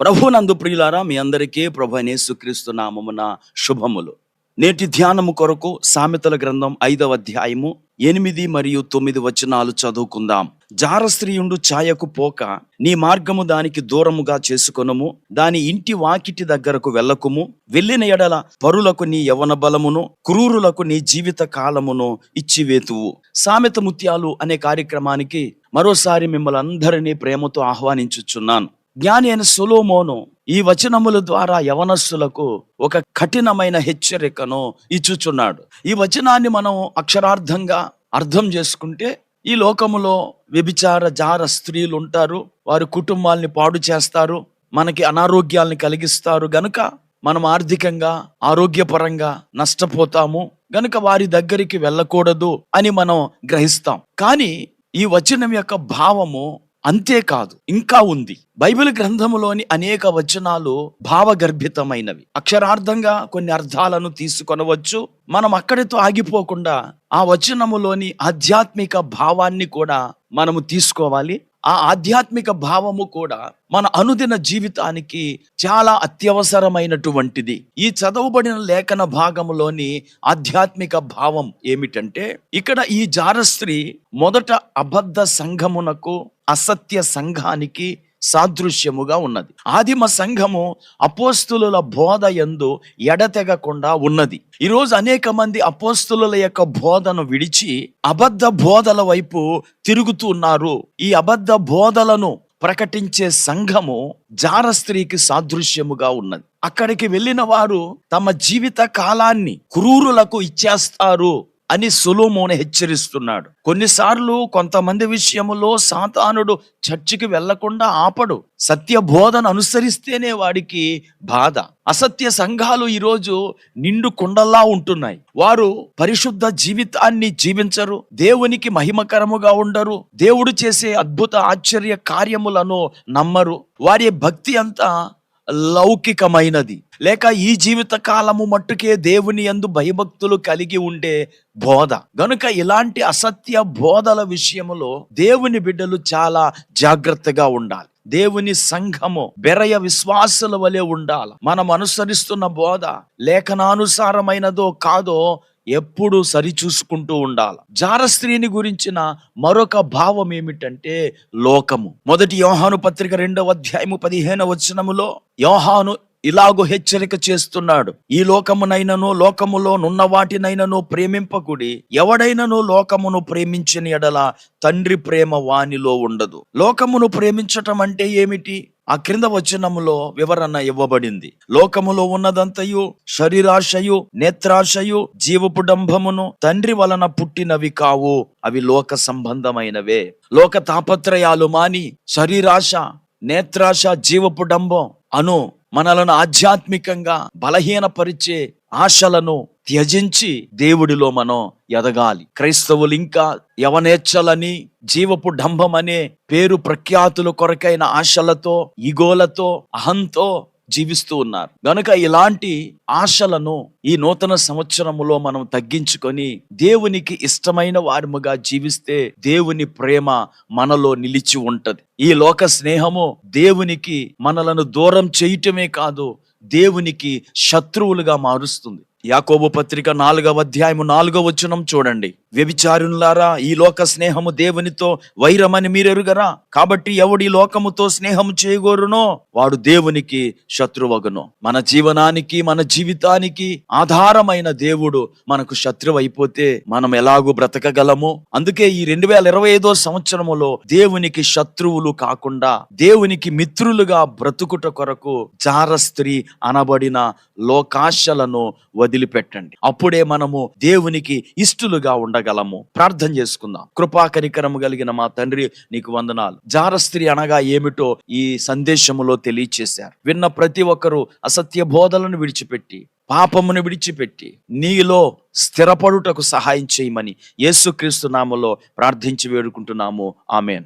ప్రభునందు ప్రియులారా మీ అందరికీ ప్రభు నేసుక్రీస్తు నామమున శుభములు. నేటి ధ్యానము కొరకు సామెతల గ్రంథం ఐదవ అధ్యాయము ఎనిమిది మరియు తొమ్మిది వచనాలు చదువుకుందాం. జారస్త్రీయుండు ఛాయకు పోక నీ మార్గము దానికి దూరముగా చేసుకొనుము దాని ఇంటి వాకిటి దగ్గరకు వెళ్ళకుము వెళ్ళిన ఎడల పరులకు నీ యవన బలమును క్రూరులకు నీ జీవిత కాలమును ఇచ్చివేతువు. సామెత ముత్యాలు అనే కార్యక్రమానికి మరోసారి మిమ్మల్ని అందరినీ ప్రేమతో ఆహ్వానించుచున్నాను. జ్ఞాని అయిన సులోమోను ఈ వచనముల ద్వారా యవనస్సులకు ఒక కఠినమైన హెచ్చరికను ఇచ్చుచున్నాడు. ఈ వచనాన్ని మనం అక్షరార్థంగా అర్థం చేసుకుంటే ఈ లోకములో వ్యభిచార జార స్త్రీలు ఉంటారు. వారి కుటుంబాల్ని పాడు చేస్తారు. మనకి అనారోగ్యాల్ని కలిగిస్తారు. గనుక మనం ఆర్థికంగా ఆరోగ్యపరంగా నష్టపోతాము. గనుక వారి దగ్గరికి వెళ్ళకూడదు అని మనం గ్రహిస్తాం. కానీ ఈ వచనం యొక్క భావము అంతేకాదు ఇంకా ఉంది. బైబిల్ గ్రంథములోని అనేక వచనాలు భావగర్భితమైనవి. అక్షరార్థంగా కొన్ని అర్థాలను తీసుకొనవచ్చు. మనం అక్కడితో ఆగిపోకుండా ఆ వచనములోని ఆధ్యాత్మిక భావాన్ని కూడా మనము తీసుకోవాలి. ఆ ఆధ్యాత్మిక భావము కూడా మన అనుదిన జీవితానికి చాలా అత్యవసరమైనటువంటిది. ఈ చదవబడిన లేఖన భాగములోని ఆధ్యాత్మిక భావం ఏమిటంటే ఇక్కడ ఈ జారస్త్రీ మొదట అబద్ధ సంఘమునకు అసత్య సంఘానికి సాదృశ్యముగా ఉన్నది. ఆదిమ సంఘము అపోస్తుల బోధ ఎందు ఎడతెగకుండా ఉన్నది. ఈరోజు అనేక మంది అపోస్తుల యొక్క బోధను విడిచి అబద్ధ బోధల వైపు తిరుగుతున్నారు ఈ అబద్ధ బోధలను ప్రకటించే సంఘము జార స్త్రీకి సాదృశ్యముగా ఉన్నది. అక్కడికి వెళ్ళిన వారు తమ జీవిత కాలాన్ని క్రూరులకు ఇచ్చేస్తారు. అని సులోమోను హెచ్చరిస్తున్నాడు. కొన్నిసార్లు కొంతమంది విషయములో సాతానుడు చర్చికి వెళ్ళకుండా ఆపడు. సత్య బోధన అనుసరిస్తేనే వాడికి బాధ. అసత్య సంఘాలు ఈరోజు నిండు కుండల్లా ఉంటున్నాయి. వారు పరిశుద్ధ జీవితాన్ని జీవించరు. దేవునికి మహిమకరముగా ఉండరు. దేవుడు చేసే అద్భుత ఆశ్చర్య కార్యములను నమ్మరు. వారి భక్తి అంతా లౌకికమైనది. లేక ఈ జీవిత కాలము మట్టుకే దేవుని యందు భయభక్తులు కలిగి ఉండే బోధ. గనుక ఇలాంటి అసత్య బోధల విషయములో దేవుని బిడ్డలు చాలా జాగ్రత్తగా ఉండాలి. దేవుని సంఘము బెరయ విశ్వాసుల వలె ఉండాలి. మనం అనుసరిస్తున్న బోధ లేఖనానుసారమైనదో కాదో ఎప్పుడు సరిచూసుకుంటూ ఉండాలి. జార స్త్రీని గురించిన మరొక భావం ఏమిటంటే లోకము. మొదటి యోహాను పత్రిక రెండవ అధ్యాయము పదిహేను వచనములో యోహాను ఇలాగో హెచ్చరిక చేస్తున్నాడు. ఈ లోకమునైనను లోకములో నున్న వాటినైనను ప్రేమింపకుడి ఎవడైనను లోకమును ప్రేమించిన ఎడల తండ్రి ప్రేమ వానిలో ఉండదు. లోకమును ప్రేమించటం అంటే ఏమిటి? ఆ క్రింద వచనములో వివరణ ఇవ్వబడింది. లోకములో ఉన్నదంతయు శరీరాశయు నేత్రాశయు జీవపు డంభమును తండ్రి వలన పుట్టినవి కావు. అవి లోక సంబంధమైనవే. లోక తాపత్రయాలు మాని శరీరాశ నేత్రాశ జీవపు డంబం అను మనలను ఆధ్యాత్మికంగా బలహీనపరిచే ఆశలను త్యజించి దేవుడిలో మనం ఎదగాలి. క్రైస్తవులు ఇంకా యవనేచ్ఛలని జీవపు డంభమనే పేరు ప్రఖ్యాతుల కొరకైన ఆశలతో ఇగోలతో అహంతో జీవిస్తూ ఉన్నారు. గనుక ఇలాంటి ఆశలను ఈ నూతన సంవత్సరములో మనం తగ్గించుకొని దేవునికి ఇష్టమైన వారముగా జీవిస్తే దేవుని ప్రేమ మనలో నిలిచి ఉంటది. ఈ లోక స్నేహము దేవునికి మనలను దూరం చేయటమే కాదు దేవునికి శత్రువులుగా మారుస్తుంది. యాకోబు పత్రిక నాలుగవ అధ్యాయము నాలుగవ వచనం చూడండి. వ్యభిచారులారా ఈ లోక స్నేహము దేవునితో వైరమని మీరెరుగరా? కాబట్టి ఎవడి లోకముతో స్నేహము చేయగోరునో వాడు దేవునికి శత్రువగును. మన జీవనానికి మన జీవితానికి ఆధారమైన దేవుడు మనకు శత్రువు అయిపోతే మనం ఎలాగూ బ్రతకగలము? అందుకే ఈ రెండు వేల ఇరవై ఐదో సంవత్సరములో దేవునికి శత్రువులు కాకుండా దేవునికి మిత్రులుగా బ్రతుకుట కొరకు జార స్త్రీ అనబడిన లోకాశలను వదిలిపెట్టండి. అప్పుడే మనము దేవునికి ఇష్టలుగా ఉండగలము. ప్రార్థన చేసుకుందాం. కృపా కనికరము కలిగిన మా తండ్రి నీకు వందనాలు. జార స్త్రీ అనగా ఏమిటో ఈ సందేశములో తెలియచేశారు. విన్న ప్రతి ఒక్కరూ అసత్య బోధలను విడిచిపెట్టి పాపమును విడిచిపెట్టి నీలో స్థిరపడుటకు సహాయం చేయమని యేసుక్రీస్తు నామలో ప్రార్థించి వేడుకుంటున్నాము. ఆమెన్.